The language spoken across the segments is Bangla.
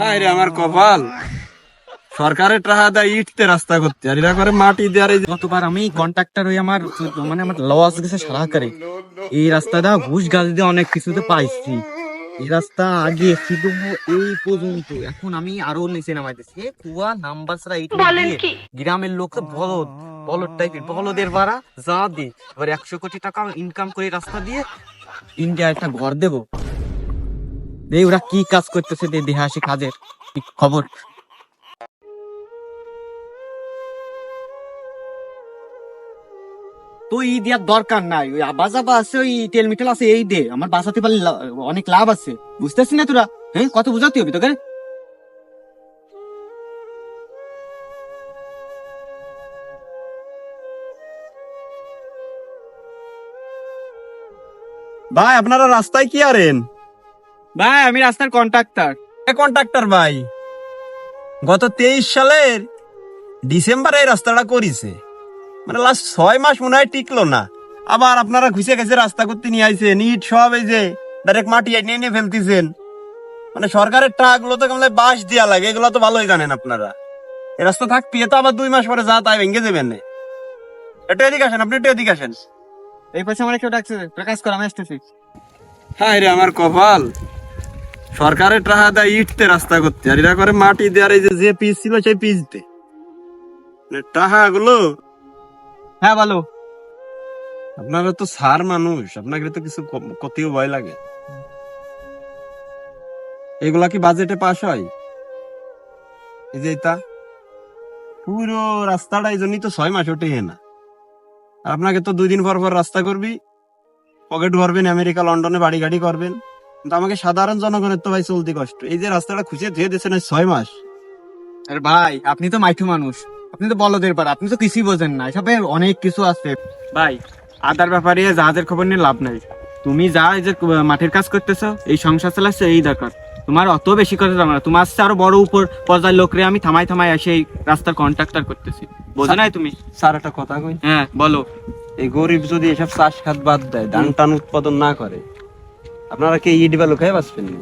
হায় রে আমার কপাল। সরকারের টাকা দেয় ইটতে রাস্তা করতে। আর এরা করে মাটি এই গতবার আমি কন্ট্রাক্টর হয়ে আমার মানে আমার লস গেছে সারা করে এই রাস্তাটা ঘুষ গাছ দিয়ে অনেক কিছুতে পাইছি। এই রাস্তা আগে ছিল এই পর্যন্ত। এখন আমি আরও নিচে নামাইতেছি। এ কুয়া নাম্বার ছাড়া দিয়ে গ্রামের লোক বলদ বলদ টাইপের বলদের ভাড়া যা দি। এবার একশো কোটি টাকা ইনকাম করে রাস্তা দিয়ে ইন্ডিয়া একটা ঘর দেবো। এই ওরা কি কাজ করতেছে দেহে আসি কাজের? খবর? তো ই দেওয়ার দরকার নাই। ওই আবাস আবা আছে, ওই তেল মিটেল আছে, এই দে। আমার বাঁচাতে পারলে অনেক লাভ আছে। বুঝতেছিস না তোরা? হ্যাঁ কত বুঝাতে হবে তোকে ভাই, আপনারা রাস্তায় কি আরেন? ভাই আমি রাস্তার কন্ট্রাক্টর কন্ট্রাক্টর ভাই গত তেইশ সালের ডিসেম্বরে এই রাস্তাটা করিছে। মানে লাস্ট ছয় মাস মনে হয় টিকলো না। আবার আপনারা ঘুষে গেছে রাস্তা করতে নিয়ে আইছেন ইট সব এই যে ডাইরেক্ট মাটি নিয়ে নিয়ে ফেলতেছেন। মানে সরকারের টাকা গুলো তো কেমন বাঁশ দেওয়া লাগে এগুলো তো ভালোই জানেন আপনারা। এ রাস্তা থাক পিয়ে তো আবার দুই মাস পরে যা তাই ভেঙে যাবেন না। একটু এদিকে আসেন আপনি একটু এদিকে আসেন। এই পাশে আমার কেউ ডাকছে প্রকাশ কর আমি আসতেছি। হায় রে আমার কপাল। সরকারের টাকা দেয় ইটতে রাস্তা করতে, আর এরা করে মাটি দেওয়ার এই যে পিস ছিল সেই পিস দে গুলো হ্যাঁ বলো। আপনারা তো সার মানুষ, আপনাকে তো কিছু কতিও ভয় লাগে। এগুলা কি বাজেটে পাস হয়? এই যে এটা, পুরো রাস্তাটা এই জন্যই তো ছয় মাস ওঠে না। আপনাকে তো দুই দিন পর পর রাস্তা করবি, পকেট ভরবেন, আমেরিকা, লন্ডনে বাড়ি গাড়ি করবেন। কিন্তু আমাকে সাধারণ জনগণের তো ভাই চলতে কষ্ট। এই যে রাস্তাটা খুঁজে ধুয়ে দিয়েছেন ছয় মাস। আরে ভাই আপনি তো মাইঠু মানুষ। আপনি তো বলদের পার আপনি তো কিছুই বোঝেন না। এসবে অনেক কিছু আছে। ভাই আদার ব্যাপারে জাহাজের খবর নিয়ে লাভ নাই। তুমি যা এই যে মাঠের কাজ করতেছো এই সংসার চালাচ্ছ এই দরকার। তোমার অত বেশি কথা জানো না। তোমার আসছে আরও বড় উপর পর্যায়ের লোকরে আমি থামাই থামাই এসে এই রাস্তার কন্ট্রাক্টর করতেছি। বোঝো নাই তুমি? স্যার একটা কথা কই? হ্যাঁ বলো। এই গরিব যদি এসব চাষ খাত বাদ দেয় ধান টান উৎপাদন না করে আপনারা কি ইট বালু খেয়ে বাঁচবেন? না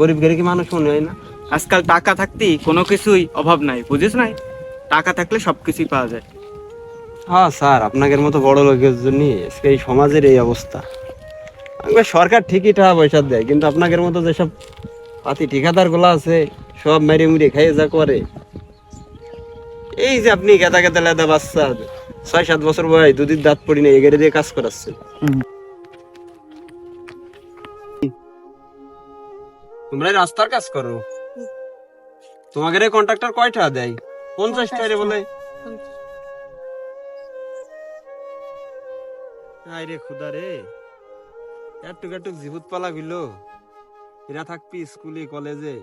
গরিব কি মানুষ মনে হয় না? আজকাল টাকা থাকতেই কোনো কিছুই অভাব নাই বুঝিস নাই? টাকা থাকলে সবকিছুই পাওয়া যায়। হ্যাঁ স্যার আপনাদের মতো বড় লোকের জন্য আজকে এই সমাজের এই অবস্থা। আমাকে সরকার ঠিকই টাকা পয়সা দেয় কিন্তু আপনাদের মতো যেসব পাতি ঠিকাদারগুলো আছে সব মেরে মুড়ে খাইয়ে যা করে। এই যে আপনি গেদা গেদা লেদা বাচ্চা ছয় সাত বছর বয়স দুদিন দাঁত পড়ি না এগেরে দিয়ে কাজ করাচ্ছেন। তোমরা রাস্তার কাজ করো। তোমাদের কন্ট্রাক্টর কয়টা দেয়? পঞ্চাশ টাকা বলে। আয় রে খুদা রে। একটু একটু পালা এরা থাকবি স্কুলে, কলেজে।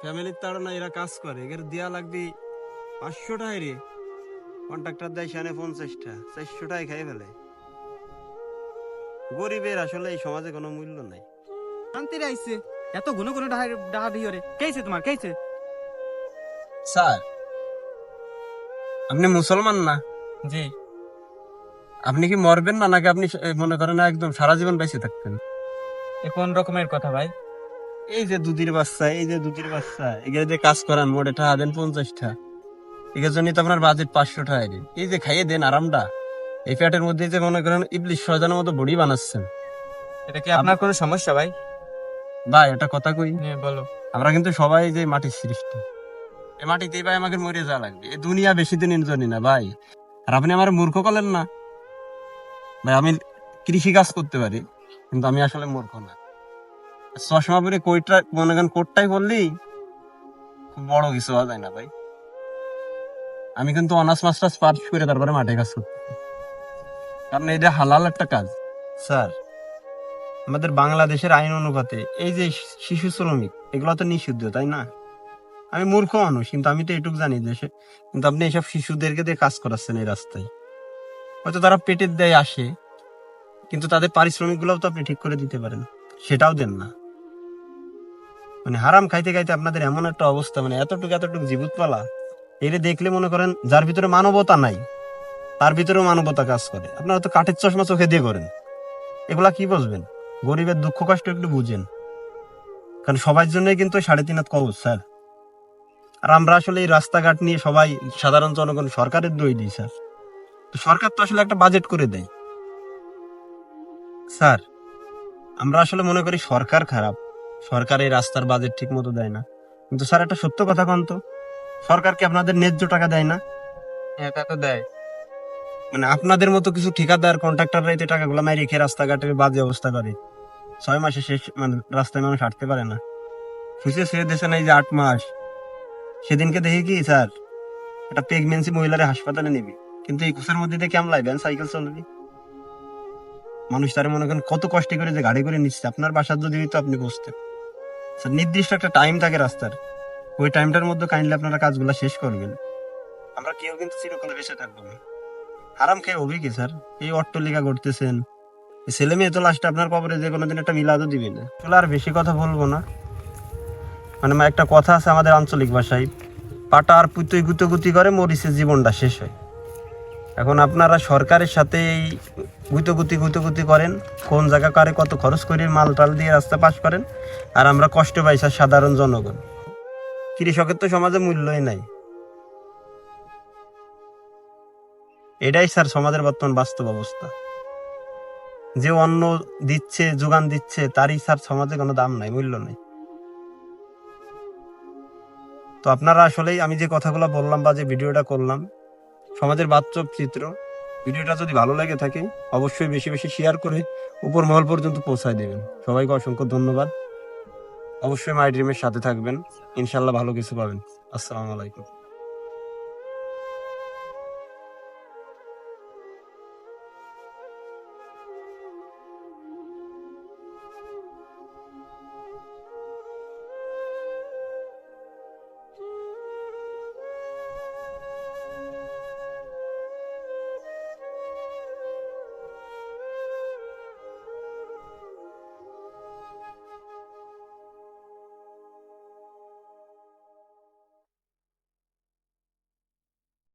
ফ্যামিলির তার এরা কাজ করে। এর দেয়া লাগবে পাঁচশো টাকা রে। কন্ট্রাক্টর দেয় সেখানে পঞ্চাশটা, চারশো টাকায় খাই ফেলে। গরিবের আসলে এই সমাজে কোনো মূল্য নাই। শান্তি রাইছে এত গুনো গুনো ডাহা ডাহা রে। কেছে তোমার? কেছে স্যার আপনি মুসলমান না? জি। আপনি কি মরবেন না নাকি আপনি মনে করেন একদম সারা জীবন বেঁচে থাকবেন? এ কোন রকমের কথা ভাই? এই যে দুধের বাচ্চা এই যে দুধের বাচ্চা এগুলো যে কাজ করান মোটে টাকা দেন পঞ্চাশটা। এগুলোর জন্য তো আপনার বাজেট পাঁচশো টাকা দিন। এই যে খাইয়ে দেন আরামটা। এই ফ্যাটের মধ্যে যে মনে করেন ইবলিশ শয়তানের মতো বড়ি বানাচ্ছেন। এটা কি আপনার কোনো সমস্যা ভাই? ভাই এটা কথা কই? বলো। আমরা কিন্তু সবাই যে মাটির সৃষ্টি এই মাটিতেই ভাই আমাকে মরে যাওয়া লাগবে। এই দুনিয়া বেশি দিন জানি না ভাই। আর আপনি আমার মূর্খ করলেন না। ভাই আমি কৃষি কাজ করতে পারি কিন্তু আমি আসলে মূর্খ না। চশমা পরে কোইটা মনে করেন কোটটাই করলেই খুব বড় কিছু হওয়া যায় না ভাই। আমি কিন্তু অনার্স মাস্টার্স পাস করে তারপরে মাঠে কাজ করতে কারণ এটা হালাল একটা কাজ। স্যার আমাদের বাংলাদেশের আইন অনুপাতে এই যে শিশু শ্রমিক, এগুলো তো নিষিদ্ধ, তাই না? আমি মূর্খ মানুষ, কিন্তু আমি তো এটুক জানি দেশে কিন্তু আপনি এইসব শিশুদেরকে দিয়ে কাজ করাচ্ছেন এই রাস্তায়। হয়তো তারা পেটের দেয় আসে, কিন্তু তাদের পারিশ্রমিক গুলোও তো আপনি ঠিক করে দিতে পারেন, সেটাও দেন না। মানে হারাম খাইতে খাইতে আপনাদের এমন একটা অবস্থা মানে এতটুকু এতটুকু জীবুত পালা এরে দেখলে মনে করেন যার ভিতরে মানবতা নাই, তার ভিতরেও মানবতা কাজ করে। আপনারা তো কাঠের চশমা চোখে দিয়ে করেন, এগুলা কি বুঝবেন? গরিবের দুঃখ কষ্ট একটু বুঝেন। কারণ সবার জন্যই কিন্তু সাড়ে তিন হাত কবচ স্যার। আর আমরা আসলে এই রাস্তাঘাট নিয়ে সবাই সাধারণ জনগণ সরকারের দই দিই স্যার। তো সরকার তো আসলে একটা বাজেট করে দেয়। স্যার আমরা আসলে মনে করি সরকার খারাপ। সরকার এই রাস্তার বাজেট ঠিক মতো দেয় না। কিন্তু স্যার একটা সত্য কথা কন তো সরকার কি আপনাদের ন্যায্য টাকা দেয় না? এটা তো দেয়। মানে আপনাদের মতো কিছু ঠিকাদার কন্ট্রাক্টররা এতে টাকাগুলো মাই রেখে রাস্তাঘাটের বাজে অবস্থা করে। ছয় মাসে শেষ মানে রাস্তায় মানুষ হাঁটতে পারে না। খুঁজে সে দেশে নাই যে আট মাস। সেদিনকে দেখি কি, স্যার, একটা প্রেগনেন্সি মহিলারে হাসপাতালে নিবি। কিন্তু এই কুসের মধ্যে দিয়ে কেমন লাগবে সাইকেল চলবি। মানুষ তার মনে করেন কত কষ্ট করে যে গাড়ি করে নিচ্ছে। আপনার বাসার যদি হইতো আপনি বসতেন। স্যার, নির্দিষ্ট একটা টাইম থাকে রাস্তার। ওই টাইমটার মধ্যে কাইন্ডলি আপনারা কাজগুলো শেষ করবেন। আমরা কেউ কিন্তু চিরকালে বেঁচে থাকব না। হারাম খেয়ে হবি কি, স্যার? এই অট্টলিকা করতেছেন এই ছেলে মেয়ে তো লাস্টে আপনার কবরে যে কোনোদিন একটা মিলাদও দিবি না। আসলে আর বেশি কথা বলব না। মানে একটা কথা আছে আমাদের আঞ্চলিক ভাষায়, পাটা আর পুতুই গুতোগুতি করে মরিচের জীবনটা শেষ হয়। এখন আপনারা সরকারের সাথে এই গুতোগুতি গুতোগুতি করেন, কোন জায়গা কারে কত খরচ করে মাল টাল দিয়ে রাস্তা পাশ করেন, আর আমরা কষ্ট পাই স্যার সাধারণ জনগণ। কৃষকের তো সমাজে মূল্যই নাই। এটাই স্যার সমাজের বর্তমান বাস্তব অবস্থা। যে অন্ন দিচ্ছে, যোগান দিচ্ছে, তারই স্যার সমাজে কোনো দাম নাই, মূল্য নেই। তো আপনারা আসলেই, আমি যে কথাগুলো বললাম বা যে ভিডিওটা করলাম, সমাজের বাস্তব চিত্র, ভিডিওটা যদি ভালো লাগে থাকে, অবশ্যই বেশি বেশি শেয়ার করে উপর মহল পর্যন্ত পৌঁছায় দেবেন। সবাইকে অসংখ্য ধন্যবাদ। অবশ্যই মাই ড্রিমের সাথে থাকবেন। ইনশাল্লাহ ভালো কিছু পাবেন। আসসালামু আলাইকুম।